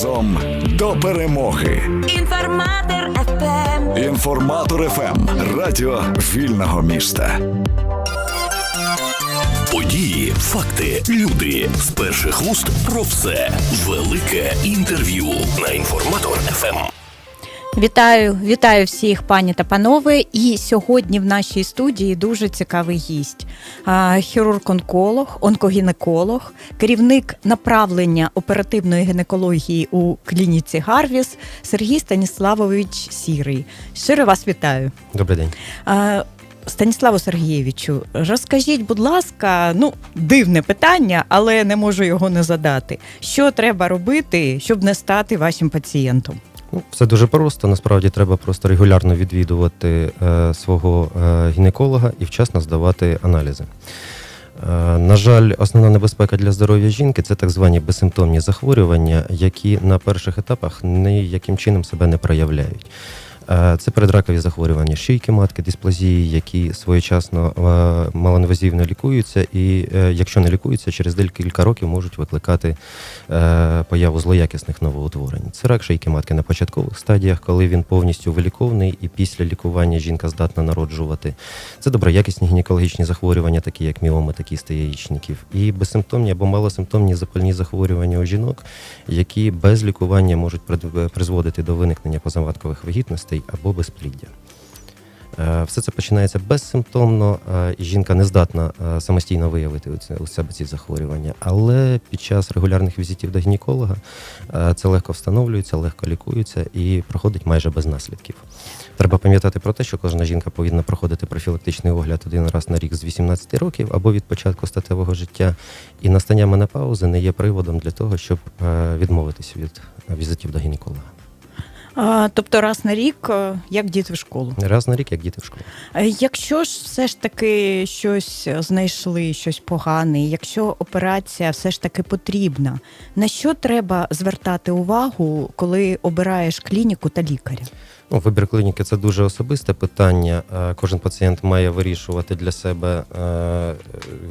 Разом до перемоги. Інформатор ФМ. Інформатор ФМ. Радіо вільного міста. Події, факти, люди з перших вуст про все. Велике інтерв'ю на інформатор Ем. ФМ. Вітаю, вітаю всіх, пані та панове. І сьогодні в нашій студії дуже цікавий гість. Хірург-онколог, онкогінеколог, керівник направлення оперативної гінекології у клініці Гарвіс Сергій Станіславович Сірий. Щиро вас вітаю. Добрий день. Станіславу Сергійовичу, розкажіть, будь ласка, ну дивне питання, але не можу його не задати. Що треба робити, щоб не стати вашим пацієнтом? Ну, все дуже просто. Насправді треба просто регулярно відвідувати е, свого е, гінеколога і вчасно здавати аналізи. Е, на жаль, основна небезпека для здоров'я жінки це так звані безсимптомні захворювання, які на перших етапах ніяким чином себе не проявляють. Е, Це передракові захворювання шийки матки, дисплазії, які своєчасно е, малоінвазивно лікуються, і е, якщо не лікуються, через декілька років можуть викликати появу злоякісних новоутворень. Це рак шийки матки на початкових стадіях, коли він повністю вилікований, і після лікування жінка здатна народжувати. Це доброякісні гінекологічні захворювання, такі як міоми, такісти яєчників, і безсимптомні або малосимптомні запальні захворювання у жінок, які без лікування можуть призводити до виникнення позаматкових вагітностей або безпліддя. Е, Все це починається безсимптомно, е, і жінка не здатна е, самостійно виявити у себе ці захворювання. Але під час регулярних візитів до гінеколога це легко встановлюється, легко лікується і проходить майже без наслідків. Треба пам'ятати про те, що кожна жінка повинна проходити профілактичний огляд один раз на рік з 18 років або від початку статевого життя. І настання менопаузи не є приводом для того, щоб відмовитися від візитів до гінеколога. А, тобто раз на рік, е, як діти в школу. Раз на рік, як діти в школу. Е, Якщо ж все ж таки щось знайшли, щось погане, якщо операція все ж таки потрібна, на що треба звертати увагу, коли обираєш клініку та лікаря? Ну, вибір клініки це дуже особисте питання. Е, Кожен пацієнт має вирішувати для себе, е,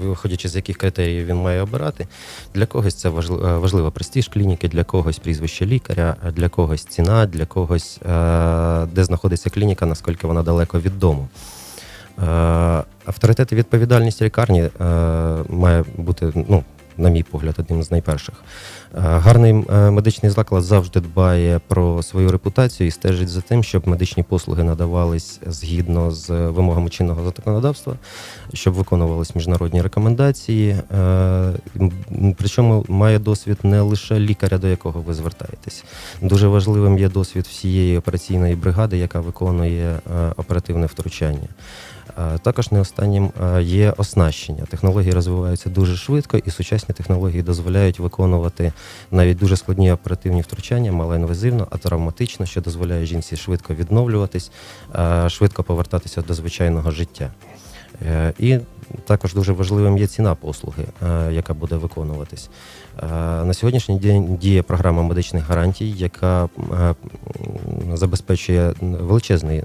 виходячи з яких критеріїв він має обирати. Для когось це е, важливо престиж клініки, для когось прізвище лікаря, для когось ціна, для когось де знаходиться клініка, наскільки вона далеко від дому. Авторитет і відповідальність лікарні має бути, ну, на мій погляд, одним з найперших. Е, Гарний е, медичний заклад завжди дбає про свою репутацію і стежить за тим, щоб медичні послуги надавались згідно з вимогами чинного законодавства, щоб виконувались міжнародні рекомендації. Е, Причому має досвід не лише лікаря, до якого ви звертаєтесь. Дуже важливим є досвід всієї операційної бригади, яка виконує оперативне втручання. Е, Також не останнім е, є оснащення. Технології розвиваються дуже швидко, і сучасні технології дозволяють виконувати навіть дуже складні оперативні втручання, малоінвазивно, а травматично, що дозволяє жінці швидко відновлюватись, е, швидко повертатися до звичайного життя. І також дуже важливим є ціна послуги, е, яка буде виконуватись. Е, На сьогоднішній день діє програма медичних гарантій, яка е, забезпечує величезний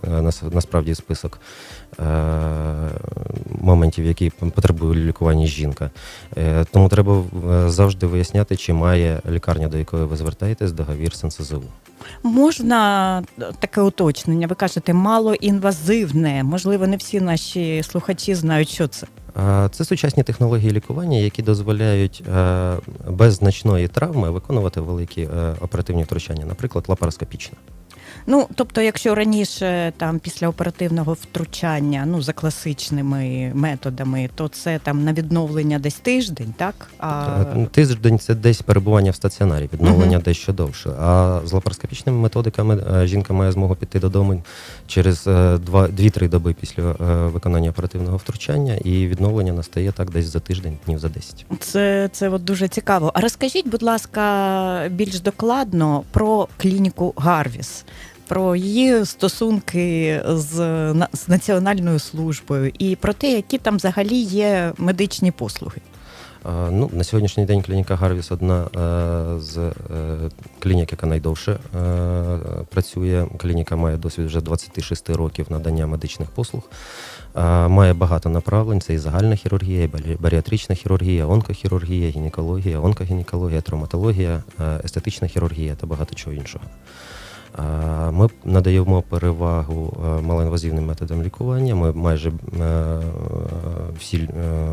насправді список моментів, які потребує лікування жінка. Тому треба завжди виясняти, чи має лікарня, до якої ви звертаєтесь, договір з НСЗУ. Можна таке уточнення? Ви кажете, малоінвазивне. Можливо, не всі наші слухачі знають, що це. Е, Це сучасні технології лікування, які дозволяють е, без значної травми виконувати великі е, оперативні втручання, наприклад, лапароскопічне. Ну, тобто, якщо раніше там після оперативного втручання, ну за класичними методами, то це там на відновлення десь тиждень, так? А Е, Тиждень це десь перебування в стаціонарі, відновлення Мгм. дещо довше. А з лапароскопічними методиками е, жінка має змогу піти додому через е, два- 2-3 доби після е, виконання оперативного втручання, і відновлення настає так десь за тиждень, днів за 10. це, це от дуже цікаво. А розкажіть, будь ласка, більш докладно про клініку Гарвіс. Про її стосунки з, з національною службою і про те, які там взагалі є медичні послуги. Ну, на сьогоднішній день клініка Гарвіс одна е, з е, клінік, яка найдовше е, працює. Клініка має досвід вже 26 років надання медичних послуг. Має багато направлень: це і загальна хірургія, і баріатрична хірургія, онкохірургія, гінекологія, онкогінекологія, травматологія, естетична хірургія та багато чого іншого. Ми надаємо перевагу е, малоінвазивним методам лікування. Ми майже е, всі е,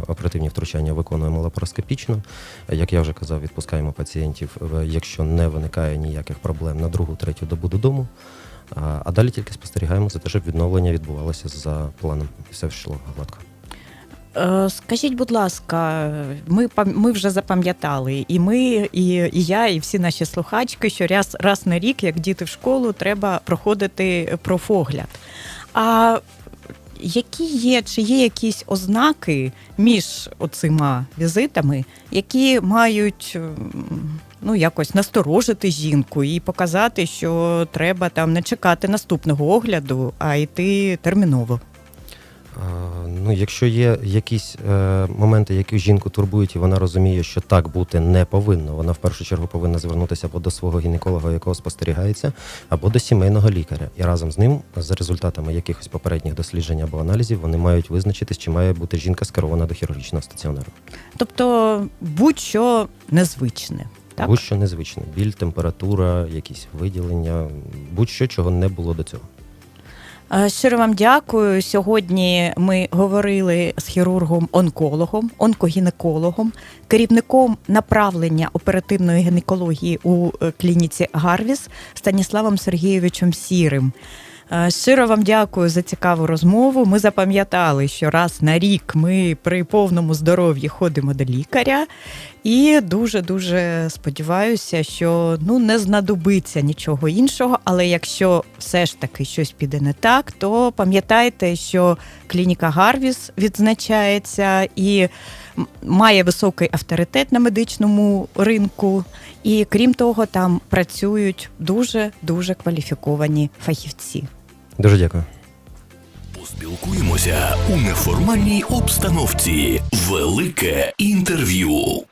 оперативні втручання виконуємо лапароскопічно. Як я вже казав, відпускаємо пацієнтів, якщо не виникає ніяких проблем на другу, третю добу додому. А- далі тільки спостерігаємо за те, щоб відновлення відбувалося за планом. Все йшло гладко. Е, Скажіть, будь ласка, ми ми вже запам'ятали, і ми, і, і я, і всі наші слухачки, що раз, раз на рік, як діти в школу, треба проходити профогляд. А які є, чи є якісь ознаки між оцима візитами, які мають ну, якось насторожити жінку і показати, що треба там не чекати наступного огляду, а йти терміново? А, Ну, якщо є якісь е, моменти, які жінку турбують, і вона розуміє, що так бути не повинно, вона в першу чергу повинна звернутися або до свого гінеколога, якого спостерігається, або до сімейного лікаря. І разом з ним, за результатами якихось попередніх досліджень або аналізів, вони мають визначитись, чи має бути жінка скерована до хірургічного стаціонару. Тобто будь-що незвичне. Так? Будь-що незвичне. Біль, температура, якісь виділення, будь-що, чого не було до цього. Е, Щиро вам дякую. Сьогодні ми говорили з хірургом-онкологом, онкогінекологом, керівником направлення оперативної гінекології у е, клініці Гарвіс Станіславом Сергійовичем Сірим. Е, Щиро вам дякую за цікаву розмову. Ми запам'ятали, що раз на рік ми при повному здоров'ї ходимо до лікаря, і дуже дуже сподіваюся, що ну не знадобиться нічого іншого. Але якщо все ж таки щось піде не так, то пам'ятайте, що клініка Гарвіс відзначається і має високий авторитет на медичному ринку. І крім того, там працюють дуже дуже кваліфіковані фахівці. Дуже дякую. Поспілкуємося у неформальній обстановці. Велике інтерв'ю.